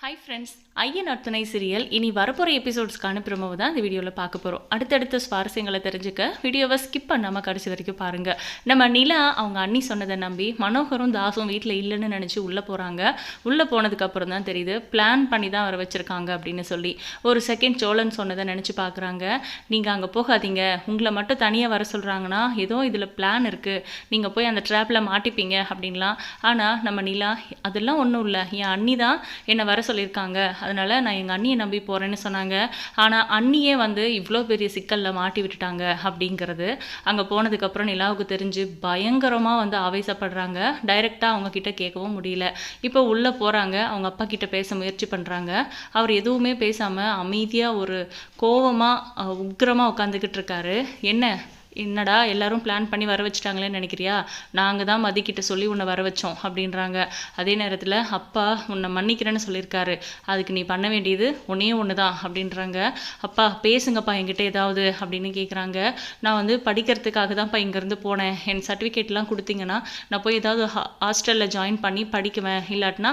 Hi friends ஐயன் அர்த்தனை serial இனி வரப்போகிற எபிசோட்ஸ்க்கான ப்ரமோ தான் இந்த வீடியோவில் பார்க்க போகிறோம் அடுத்தடுத்த சுவாரஸ்யங்களை தெரிஞ்சுக்க வீடியோவை ஸ்கிப் பண்ணாமல் கடைசி வரைக்கும் பாருங்கள் நம்ம நிலா அவங்க அண்ணி சொன்னதை நம்பி மனோகரும் தாசும் வீட்டில் இல்லைன்னு நினச்சி உள்ளே போகிறாங்க உள்ளே போனதுக்கப்புறம் தான் தெரியுது பிளான் பண்ணி தான் வர வச்சுருக்காங்க அப்படின்னு சொல்லி. ஒரு செகண்ட் சோழன் சொன்னதை நினச்சி பார்க்குறாங்க. நீங்கள் அங்கே போகாதீங்க. உங்களை மட்டும் தனியாக வர சொல்கிறாங்கன்னா ஏதோ இதில் பிளான் இருக்குது நீங்கள் போய் அந்த ட்ராப்பில் மாட்டிப்பீங்க அப்படின்லாம். ஆனால் நம்ம நிலா அதெல்லாம் ஒன்றும் இல்லை. என் அண்ணி தான் என்னை வர சொல்லியிருக்காங்க. அதனால் நான் எங்கள் அண்ணியை நம்பி போகிறேன்னு சொன்னாங்க. ஆனால் அண்ணியே வந்து இவ்வளோ பெரிய சிக்கலில் மாட்டி விட்டுட்டாங்க அப்படிங்கிறது. அங்கே போனதுக்கப்புறம் நிலாவுக்கு தெரிஞ்சு பயங்கரமாக வந்து ஆவேசப்படுறாங்க. டைரெக்டாக அவங்கக்கிட்ட கேட்கவும் முடியல. இப்போ உள்ளே போகிறாங்க அவங்க அப்பா கிட்ட பேச முயற்சி பண்ணுறாங்க அவர் எதுவுமே பேசாமல் அமைதியாக ஒரு கோவமாக உக்கிரமாக உட்காந்துக்கிட்டு இருக்காரு. என்ன? என்னடா எல்லாரும் பிளான் பண்ணி வர வச்சுட்டாங்களேன்னு நினைக்கிறியா? நாங்கள் தான் மதிக்கிட்ட சொல்லி உன்னை வர வச்சோம் அப்படின்றாங்க. அதே நேரத்தில் அப்பா உன்னை மன்னிக்கிறேன்னு சொல்லியிருக்காரு. அதுக்கு நீ பண்ண வேண்டியது ஒன்றே ஒன்று தான் அப்படின்றாங்க. அப்பா பேசுங்கப்பா என்கிட்ட ஏதாவது அப்படின்னு கேட்குறாங்க நான் வந்து படிக்கிறதுக்காக தான்ப்பா இங்கேருந்து போனேன். என் சர்டிஃபிகேட்லாம் கொடுத்தீங்கன்னா நான் போய் ஏதாவது ஹாஸ்டலில் ஜாயின் பண்ணி படிக்குவேன். இல்லாட்டினா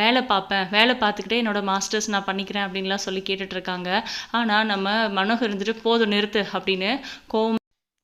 வேலை பார்ப்பேன். வேலை பார்த்துக்கிட்டே என்னோட மாஸ்டர்ஸ் நான் பண்ணிக்கிறேன் அப்படின்லாம் சொல்லி கேட்டுட்ருக்காங்க ஆனால் நம்ம மனோகர் இருந்துட்டு போதும் நிறுத்து அப்படின்னு கோவம்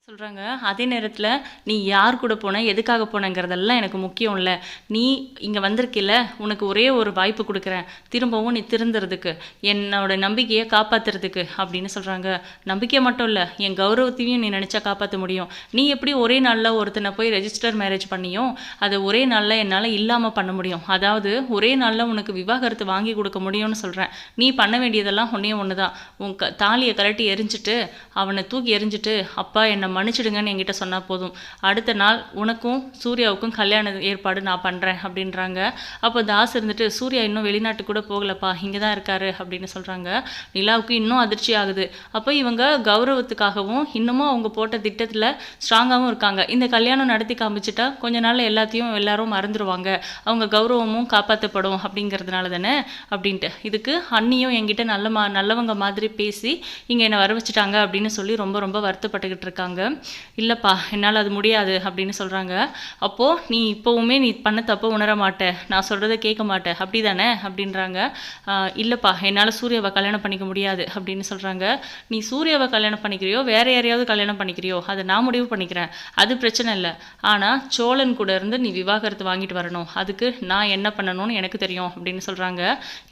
சொல்கிறாங்க அதே நேரத்தில் நீ யார் கூட போன எதுக்காக போனங்கிறதெல்லாம் எனக்கு முக்கியம் இல்லை. நீ இங்கே வந்திருக்கில்ல உனக்கு ஒரே ஒரு வாய்ப்பு கொடுக்குறேன். திரும்பவும் நீ திருந்துறதுக்கு என்னோட நம்பிக்கையை காப்பாற்றுறதுக்கு அப்படின்னு சொல்கிறாங்க நம்பிக்கை மட்டும் இல்லை என் கௌரவத்தையும் நீ நினச்சா காப்பாற்ற முடியும். நீ எப்படி ஒரே நாளில் ஒருத்தனை போய் ரெஜிஸ்டர் மேரேஜ் பண்ணியும் அதை ஒரே நாளில் என்னால் இல்லாமல் பண்ண முடியும். அதாவது ஒரே நாளில் உனக்கு விவாகரத்து வாங்கி கொடுக்க முடியும்னு சொல்கிறேன் நீ பண்ண வேண்டியதெல்லாம் ஒன்றே ஒன்று தான் உன் க தாலியை கழட்டி எரிஞ்சிட்டு அவனை தூக்கி எரிஞ்சிட்டு அப்பா என்னை மன்னிச்சிடுங்கன்னு என்கிட்ட சொன்னால் போதும். அடுத்த நாள் உனக்கும் சூர்யாவுக்கும் கல்யாண ஏற்பாடு நான் பண்ணுறேன் அப்படின்றாங்க. அப்போ தாஸ் இருந்துட்டு சூர்யா இன்னும் வெளிநாட்டு கூட போகலப்பா இங்கே தான் இருக்காரு அப்படின்னு சொல்கிறாங்க நிலாவுக்கு இன்னும் அதிர்ச்சி ஆகுது. அப்போ இவங்க கௌரவத்துக்காகவும் இன்னமும் அவங்க போட்ட திட்டத்தில் ஸ்ட்ராங்காகவும் இருக்காங்க. இந்த கல்யாணம் நடத்தி காமிச்சிட்டா கொஞ்ச நாள் எல்லாத்தையும் எல்லாரும் மறந்துடுவாங்க அவங்க கௌரவமும் காப்பாற்றப்படும் அப்படிங்கிறதுனால தானே அப்படின்ட்டு. இதுக்கு அண்ணியும் என்கிட்ட நல்ல மா நல்லவங்க மாதிரி பேசி இங்கே என்னை வர வச்சுட்டாங்க அப்படின்னு சொல்லி ரொம்ப ரொம்ப வருத்தப்பட்டுக்கிட்டு இருக்காங்க. இல்லைப்பா என்னால் அது முடியாது அப்படின்னு சொல்கிறாங்க அப்போது நீ இப்போவுமே நீ பண்ண தப்ப உணர மாட்டேன் நான் சொல்கிறத கேட்க மாட்டேன் அப்படி தானே அப்படின்றாங்க இல்லைப்பா என்னால் சூர்யாவை கல்யாணம் பண்ணிக்க முடியாது அப்படின்னு சொல்கிறாங்க நீ சூர்யாவை கல்யாணம் பண்ணிக்கிறியோ வேற யாரையாவது கல்யாணம் பண்ணிக்கிறியோ அதை நான் முடிவு பண்ணிக்கிறேன். அது பிரச்சனை இல்லை. ஆனால் சோழன் கூட இருந்து நீ விவாகரத்து வாங்கிட்டு வரணும். அதுக்கு நான் என்ன பண்ணணும்னு எனக்கு தெரியும் அப்படின்னு சொல்கிறாங்க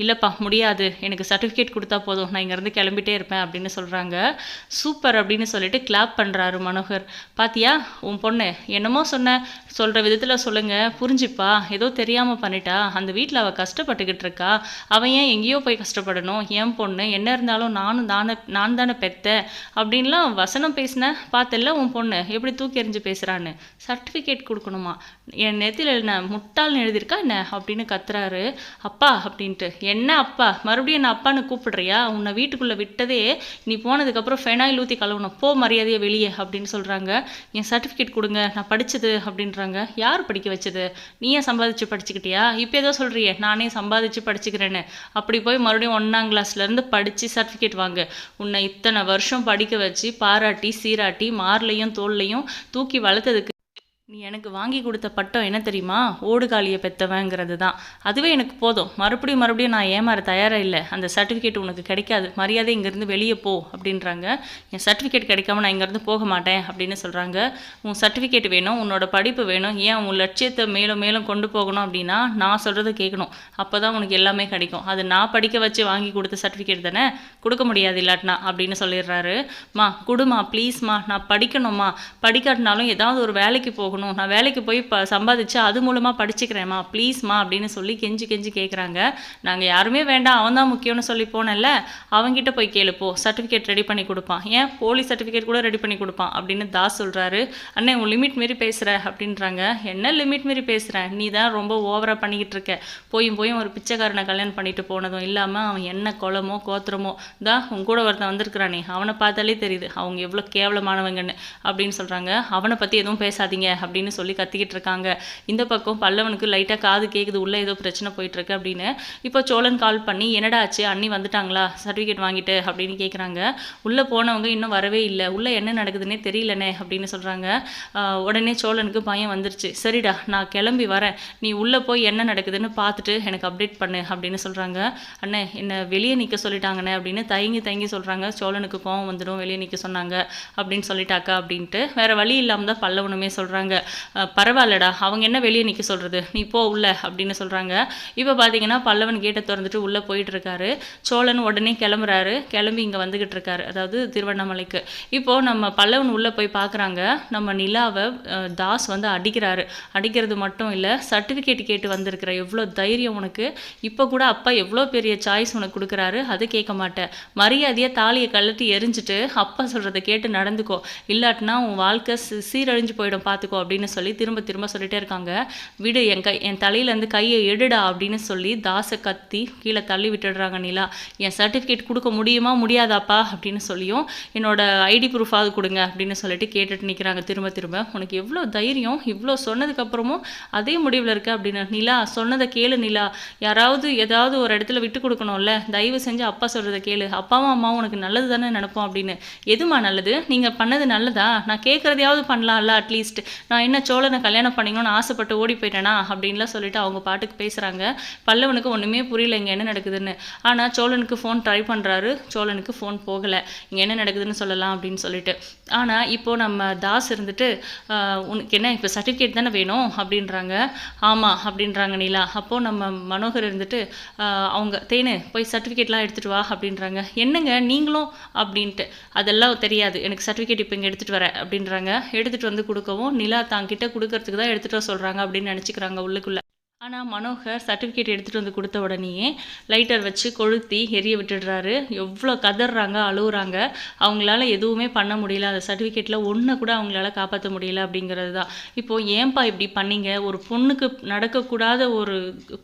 இல்லைப்பா முடியாது. எனக்கு சர்டிஃபிகேட் கொடுத்தா போதும். நான் இங்கேருந்து கிளம்பிட்டே இருப்பேன் அப்படின்னு சொல்கிறாங்க சூப்பர் அப்படின்னு சொல்லிட்டு கிளாப் பண்ணுறாரு மனோகர் பாத்தியா உன் பொண்ணு? என்னமோ சொன்ன. சொல்கிற விதத்தில் சொல்லுங்க. புரிஞ்சுப்பா. ஏதோ தெரியாமல் பண்ணிட்டா. அந்த வீட்டில் அவள் கஷ்டப்பட்டுக்கிட்டு இருக்கா. அவன் ஏன் எங்கேயோ போய் கஷ்டப்படணும்? என் பொண்ணு. என்ன இருந்தாலும் நானும் தானே நான் தானே பெத்த அப்படின்லாம் வசனம் பேசின பார்த்தல்ல உன் பொண்ணு. எப்படி தூக்கி எறிஞ்சு பேசுகிறான்னு சர்டிஃபிகேட் கொடுக்கணுமா. என் நெத்தியில் என்ன முட்டாள்னு எழுதியிருக்கா என்ன? அப்படின்னு கத்துறாரு. அப்பா அப்படின்ட்டு. என்ன அப்பா? மறுபடியும் என்ன அப்பான்னு கூப்பிடுறியா? உன்னை வீட்டுக்குள்ளே விட்டதே. நீ போனதுக்கப்புறம் ஃபெனாயில் ஊற்றி கழுவணும். போ மரியாதையை வெளியே அப்படின்னு சொல்கிறாங்க என் சர்டிஃபிகேட் கொடுங்க நான் படித்தது அப்படின்றாங்க. யார் படிக்க வச்சது? நீ ஏன் சம்பாதிச்சு படிச்சுக்கிட்டியா? இப்போ ஏதோ சொல்கிறியே நானே சம்பாதிச்சு படிச்சுக்கிறேன்னு. அப்படி போய் மறுபடியும் ஒன்றாம் கிளாஸ்லேருந்து படித்து சர்டிஃபிகேட் வாங்க. உன்னை இத்தனை வருஷம் படிக்க வச்சு பாராட்டி சீராட்டி மார்லையும் தோல்லையும் தூக்கி வளர்த்ததுக்கு நீ எனக்கு வாங்கி கொடுத்த பட்டம் என்ன தெரியுமா? ஓடுகாலியை பெத்தவங்கிறது தான் அதுவே எனக்கு போதும். மறுபடியும் மறுபடியும் நான் ஏமாற தயாராக இல்லை. அந்த சர்டிஃபிகேட் உனக்கு கிடைக்காது. மரியாதை இங்கேருந்து வெளியே போ அப்படின்றாங்க. என் சர்டிஃபிகேட் கிடைக்காம நான் இங்கேருந்து போக மாட்டேன் அப்படின்னு சொல்கிறாங்க உன் சர்டிஃபிகேட் வேணும் உன்னோட படிப்பு வேணும். ஏன் உன் லட்சியத்தை மேலும் மேலும் கொண்டு போகணும் அப்படின்னா நான் சொல்கிறத கேட்கணும். அப்போ தான் உனக்கு எல்லாமே கிடைக்கும். அது நான் படிக்க வச்சு வாங்கி கொடுத்த சர்டிஃபிகேட் தானே? கொடுக்க முடியாது இல்லாட்டினா அப்படின்னு சொல்லிடுறாரு. மா கொடுமா ப்ளீஸ்மா நான் படிக்கணும்மா. படிக்காட்டினாலும் ஏதாவது ஒரு வேலைக்கு போகணும். நான் வேலைக்கு போய் ப சம்பாதிச்சு அது மூலமாக படிச்சுக்கிறேம்மா. ப்ளீஸ்மா அப்படின்னு சொல்லி கெஞ்சி கெஞ்சி கேட்குறாங்க நாங்கள் யாருமே வேண்டாம். அவன் தான் முக்கியம்னு சொல்லி போனேன்ல. அவங்ககிட்ட போய் கேளுப்போ சர்டிஃபிகேட் ரெடி பண்ணி கொடுப்பான். ஏன்? போலீஸ் சர்டிஃபிகேட் கூட ரெடி பண்ணி கொடுப்பான் அப்படின்னு தாஸ் சொல்கிறாரு அண்ணே உன் லிமிட் மாரி பேசுகிற அப்படின்றாங்க. என்ன லிமிட் மாரி பேசுகிறேன் நீ தான் ரொம்ப ஓவராக பண்ணிக்கிட்டு இருக்க. போயும் போயும் ஒரு பிச்சைக்காரனை கல்யாணம் பண்ணிட்டு போனதும் இல்லாமல் அவன் என்ன குளமோ கோத்திரமோ தான் உன் கூட ஒருத்தன் வந்திருக்கிறானே. அவனை பார்த்தாலே தெரியுது. அவங்க எவ்வளோ கேவலமானவங்கன்னு அப்படின்னு சொல்கிறாங்க அவனை பற்றி எதுவும் பேசாதீங்க. அப்படின்னு சொல்லி கத்திக்கிட்டு இருக்காங்க இந்த பக்கம் பல்லவனுக்கு லைட்டாக காது கேட்குது உள்ளே ஏதோ பிரச்சனை போயிட்டுருக்கு அப்படின்னு. இப்போ சோழன் கால் பண்ணி என்னடா ஆச்சு? அண்ணி வந்துட்டாங்களா? சர்டிஃபிகேட் வாங்கிட்டு அப்படின்னு கேட்குறாங்க உள்ளே போனவங்க இன்னும் வரவே இல்லை. உள்ளே என்ன நடக்குதுன்னே தெரியலனே அப்படின்னு சொல்கிறாங்க உடனே சோழனுக்கு பயம் வந்துருச்சு. சரிடா நான் கிளம்பி வரேன். நீ உள்ளே போய் என்ன நடக்குதுன்னு பார்த்துட்டு எனக்கு அப்டேட் பண்ணு அப்படின்னு சொல்கிறாங்க அண்ணே என்னை வெளியே நிற்க சொல்லிட்டாங்கண்ணே அப்படின்னு தயங்கி தயங்கி சொல்கிறாங்க சோழனுக்கு கோவம் வந்துடும் வெளியே நிற்க சொன்னாங்க அப்படின்னு சொல்லிட்டாக்கா அப்படின்ட்டு. வேறு வழி இல்லாமல் தான் பல்லவனுமே சொல்கிறாங்க பரவாயில்லடா அவங்க என்ன வெளியே நிற்க சொல்கிறது நீ போ உள்ள அப்படின்னு சொல்கிறாங்க இப்போ பார்த்தீங்கன்னா பல்லவன் கேட்டை திறந்துட்டு உள்ளே போயிட்டு இருக்காரு சோழன் உடனே கிளம்புறாரு. கிளம்பி இங்கே வந்துக்கிட்டு இருக்காரு அதாவது திருவண்ணாமலைக்கு. இப்போது நம்ம பல்லவன் உள்ளே போய் பார்க்குறாங்க நம்ம நிலாவை தாஸ் வந்து அடிக்கிறாரு. அடிக்கிறது மட்டும் இல்லை சர்டிஃபிகேட் கேட்டு வந்திருக்கிற எவ்வளோ தைரியம் உனக்கு? இப்போ கூட அப்பா எவ்வளோ பெரிய சாய்ஸ் உனக்கு கொடுக்குறாரு? அது கேட்க மாட்டேன். மரியாதையாக தாலியை கழட்டி எரிஞ்சிட்டு அப்பா சொல்கிறத கேட்டு நடந்துக்கோ. இல்லாட்டினா உன் வாழ்க்கை சீரழிஞ்சு போயிடும் பார்த்துக்கோ அப்படின்னு சொல்லி திரும்ப திரும்ப சொல்லிட்டே இருக்காங்க. விடு என் கை என் தலையிலேருந்து கையை எடுடா அப்படின்னு சொல்லி தாசை கத்தி கீழே தள்ளி விட்டுடுறாங்க நிலா. என் சர்டிஃபிகேட் கொடுக்க முடியுமா முடியாதாப்பா? அப்படின்னு சொல்லியும் என்னோட ஐடி ப்ரூஃபாவது கொடுங்க அப்படின்னு சொல்லிட்டு கேட்டுட்டு நிற்கிறாங்க திரும்ப திரும்ப. உனக்கு எவ்வளோ தைரியம் இவ்வளோ சொன்னதுக்கப்புறமும் அதே முடிவில் இருக்க அப்படின்னு. நிலா சொன்னதை கேளு நிலா. யாராவது ஏதாவது ஒரு இடத்துல விட்டு கொடுக்கணும்ல தயவு செஞ்சு அப்பா சொல்கிறத கேளு. அப்பாவும் அம்மாவும் உனக்கு நல்லது தானே நினப்போம் அப்படின்னு. எதுமா நல்லது? நீங்கள் பண்ணது நல்லதா? நான் கேட்குறதையாவது பண்ணலாம்ல அட்லீஸ்ட் நான் நான் என்ன சோழனை கல்யாணம் பண்ணிக்கணும்னு ஆசைப்பட்டு ஓடி போயிட்டேனா அப்படின்லாம் சொல்லிட்டு அவங்க பாட்டுக்கு பேசுகிறாங்க பல்லவனுக்கு ஒன்றுமே புரியல இங்கே என்ன நடக்குதுன்னு. ஆனால் சோழனுக்கு ஃபோன் ட்ரை பண்ணுறாரு சோழனுக்கு ஃபோன் போகலை. இங்கே என்ன நடக்குதுன்னு சொல்லலாம் அப்படின்னு சொல்லிட்டு. ஆனால் இப்போது நம்ம தாஸ் இருந்துட்டு உனக்கு என்ன இப்போ சர்டிஃபிகேட் தானே வேணும்? அப்படின்றாங்க. ஆமாம் அப்படின்றாங்க நீலா. அப்போது நம்ம மனோகர் இருந்துட்டு அவங்க தேனு போய் சர்டிஃபிகேட்லாம் எடுத்துகிட்டு வா அப்படின்றாங்க. என்னங்க நீங்களும்? அப்படின்ட்டு. அதெல்லாம் தெரியாது. எனக்கு சர்டிஃபிகேட் இப்போ இங்கே எடுத்துகிட்டு வரேன் அப்படின்றாங்க. எடுத்துகிட்டு வந்து கொடுக்கவும் நிலா தாங்கிட்ட கொடுக்கறதுக்கு தான் எடுத்துகிட்டு வர சொல்கிறாங்க அப்படின்னு நினச்சிக்கிறாங்க உள்ளுக்குள்ளே. ஆனால் மனோகர் சர்டிஃபிகேட் எடுத்துகிட்டு வந்து கொடுத்த உடனேயே லைட்டர் வச்சு கொளுத்தி எரிய விட்டுடுறாரு. எவ்வளோ கதறாங்க அழுகுறாங்க அவங்களால எதுவுமே பண்ண முடியல. அந்த சர்டிஃபிகேட்டில் ஒன்றை கூட அவங்களால காப்பாற்ற முடியல அப்படிங்கிறது தான் இப்போது ஏன்பா இப்படி பண்ணீங்க? ஒரு பொண்ணுக்கு நடக்கக்கூடாத ஒரு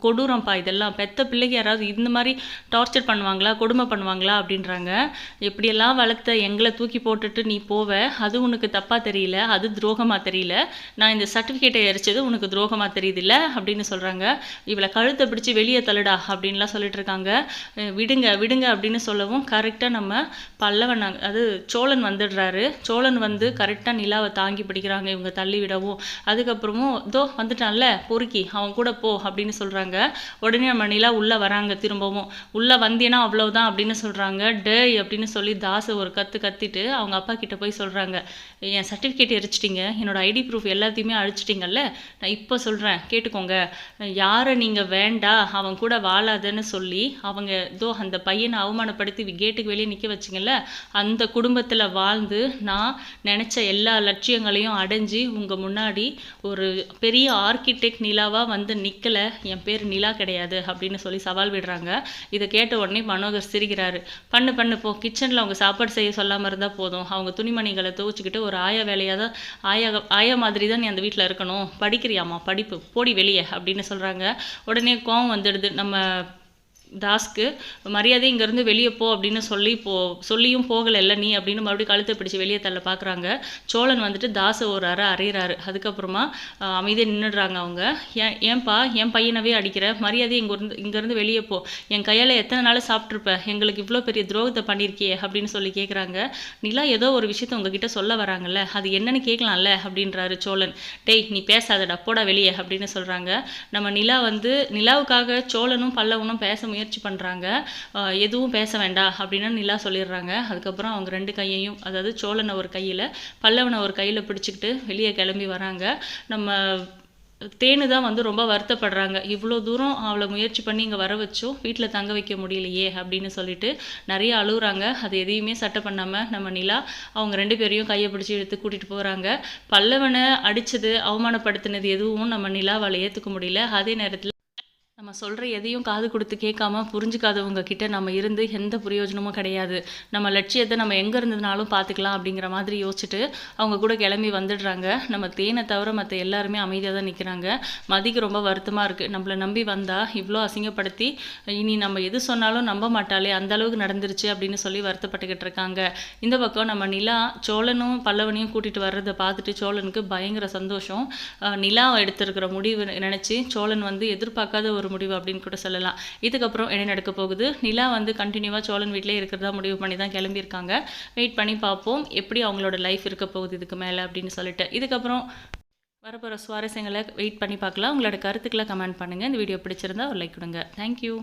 கொடூரம்ப்பா இதெல்லாம். பெத்த பிள்ளைக்கு யாராவது இந்த மாதிரி டார்ச்சர் பண்ணுவாங்களா? கொடுமை பண்ணுவாங்களா? அப்படின்றாங்க. எப்படியெல்லாம் வளர்த்த எங்களை தூக்கி போட்டுட்டு நீ போவ? அது உனக்கு தப்பாக தெரியல. அது துரோகமாக தெரியல. நான் இந்த சர்டிஃபிகேட்டை எரிச்சது உனக்கு துரோகமாக தெரியுதுல்ல? அப்படின்னு சொல்கிறாங்க இவளை கழுத்தை பிடிச்சி வெளியே தள்ளுடா அப்படின்லாம் சொல்லிட்டு இருக்காங்க விடுங்க விடுங்க அப்படின்னு சொல்லவும் கரெக்டாக நம்ம பல்லவன் அது சோழன் வந்துடுறாரு. சோழன் வந்து கரெக்டாக நிலாவை தாங்கி பிடிக்கிறாங்க. இவங்க தள்ளி விடவும். அதுக்கப்புறமும் இதோ வந்துட்டான்ல பொறுக்கி அவன் கூட போ அப்படின்னு சொல்கிறாங்க உடனே நம்ம நிலா உள்ளே வராங்க திரும்பவும். உள்ளே வந்தேன்னா அவ்வளவுதான் அப்படின்னு சொல்கிறாங்க டேய் அப்படின்னு சொல்லி தாசை ஒரு கற்று கத்திட்டு அவங்க அப்பா கிட்ட போய் சொல்கிறாங்க என் சர்டிஃபிகேட் எரிச்சிட்டிங்க. என்னோட ஐடி ப்ரூஃப் எல்லாத்தையுமே அழிச்சிட்டிங்கல்ல? நான் இப்போ சொல்கிறேன் கேட்டுக்கோங்க. யாரை நீங்கள் வேண்டா அவன் கூட வாழாதன்னு சொல்லி அவங்க ஏதோ அந்த பையனை அவமானப்படுத்தி கேட்டுக்கு வெளியே நிற்க வச்சிங்கல்ல அந்த குடும்பத்தில் வாழ்ந்து நான் நினச்ச எல்லா லட்சியங்களையும் அடைஞ்சு உங்கள் முன்னாடி ஒரு பெரிய ஆர்கிடெக்ட் நிலாவாக வந்து நிற்கலை என் பேர் நிலா கிடையாது அப்படின்னு சொல்லி சவால் விடுறாங்க. இதை கேட்ட உடனே மனோகர் சிரிக்கிறாரு. பண்ணு பண்ணு போ. கிச்சனில் அவங்க சாப்பாடு செய்ய சொல்லாமல் இருந்தால் போதும். அவங்க துணிமணிகளை துவச்சிக்கிட்டு ஒரு ஆயா வேலையாக தான் ஆயா ஆயா மாதிரி தான் நீ அந்த வீட்டில் இருக்கணும். படிக்கிறியாம்மா? படிப்பு. போடி வெளியே அப்படின்னு சொல்கிறாங்க உடனே கோவம் வந்துடுது. நம்ம தாஸ்க்கு மரியாதை இங்கேருந்து வெளியே போ அப்படின்னு சொல்லி போ சொல்லியும் போகலைல்ல நீ அப்படின்னு மறுபடியும் கழுத்தை பிடிச்சி வெளியே தள்ள பார்க்குறாங்க சோழன் வந்துட்டு தாசை ஒரு அறை அறையிறாரு. அதுக்கப்புறமா அமைதியாக நின்றுடுறாங்க அவங்க. ஏன் ஏன்பா என் பையனவே அடிக்கிற? மரியாதை இங்கேருந்து இங்கேருந்து வெளியே போ. என் கையால் எத்தனை நாள் சாப்பிட்ருப்ப எங்களுக்கு இவ்வளோ பெரிய துரோகத்தை பண்ணியிருக்கியே அப்படின்னு சொல்லி கேட்குறாங்க நிலா ஏதோ ஒரு விஷயத்த உங்ககிட்ட சொல்ல வராங்கல்ல. அது என்னன்னு கேட்கலாம்ல அப்படின்றாரு சோழன். டேய் நீ பேசாதடா போடா வெளியே அப்படின்னு சொல்கிறாங்க நம்ம நிலா வந்து நிலாவுக்காக சோழனும் பல்லவனும் பேச முயற்சி முயற்சி பண்ணுறாங்க எதுவும் பேச வேண்டாம் அப்படின்னு நிலா சொல்லிடுறாங்க. அதுக்கப்புறம் அவங்க ரெண்டு கையையும் அதாவது சோழனை ஒரு கையில் பல்லவனை ஒரு கையில் பிடிச்சிக்கிட்டு வெளியே கிளம்பி வராங்க. நம்ம தேனு தான் வந்து ரொம்ப வருத்தப்படுறாங்க. இவ்வளோ தூரம் அவளை முயற்சி பண்ணி இங்கே வர வச்சோம் வீட்டில் தங்க வைக்க முடியலையே அப்படின்னு சொல்லிட்டு நிறைய அழுகுறாங்க. அது எதையுமே சட்டை பண்ணாமல் நம்ம நிலா அவங்க ரெண்டு பேரையும் கையை பிடிச்சி எடுத்து கூட்டிகிட்டு போகிறாங்க பல்லவனை அடித்தது அவமானப்படுத்தினது எதுவும் நம்ம நிலாவால் ஏற்றுக்க முடியல. அதே நேரத்தில் சொல்கிற எதையும் காது கொடுத்து கேட்காம புரிஞ்சுக்காதவங்க கிட்ட நம்ம இருந்து எந்த பிரயோஜனமும் கிடையாது. நம்ம லட்சியத்தை நம்ம எங்கே இருந்ததுனாலும் பார்த்துக்கலாம் அப்படிங்கிற மாதிரி யோசிச்சுட்டு அவங்க கூட கிளம்பி வந்துடுறாங்க. நம்ம தேனை தவிர மற்ற எல்லாருமே அமைதியாக தான் நிற்கிறாங்க மதிக்கு ரொம்ப வருத்தமாக இருக்குது நம்மளை நம்பி வந்தால் இவ்வளோ அசிங்கப்படுத்தி இனி நம்ம எது சொன்னாலும் நம்ப மாட்டாளே அந்த அளவுக்கு நடந்துருச்சு அப்படின்னு சொல்லி வருத்தப்பட்டுக்கிட்டு இருக்காங்க. இந்த பக்கம் நம்ம நிலா சோழனும் பல்லவனையும் கூட்டிகிட்டு வர்றதை பார்த்துட்டு சோழனுக்கு பயங்கர சந்தோஷம். நிலா எடுத்திருக்கிற முடிவு நினச்சி சோழன் வந்து எதிர்பார்க்காத ஒரு முடிவு அப்படின்னு கூட சொல்லலாம். இதுக்கப்புறம் என்ன நடக்க போகுது? நிலா வந்து கண்டினியூவாக சோழன் வீட்டிலே இருக்கிறதா முடிவு பண்ணி தான் கிளம்பியிருக்காங்க. வெயிட் பண்ணி பார்ப்போம். எப்படி அவங்களோட லைஃப் இருக்க போகுது இதுக்கு மேலே அப்படின்னு சொல்லிட்டு. இதுக்கப்புறம் வரப்போகிற சுவாரஸ்யங்களை வெயிட் பண்ணி பார்க்கலாம். உங்களோட கருத்துக்களை கமெண்ட் பண்ணுங்கள் இந்த வீடியோ பிடிச்சிருந்தா ஒரு லைக் கொடுங்க. தேங்க்யூ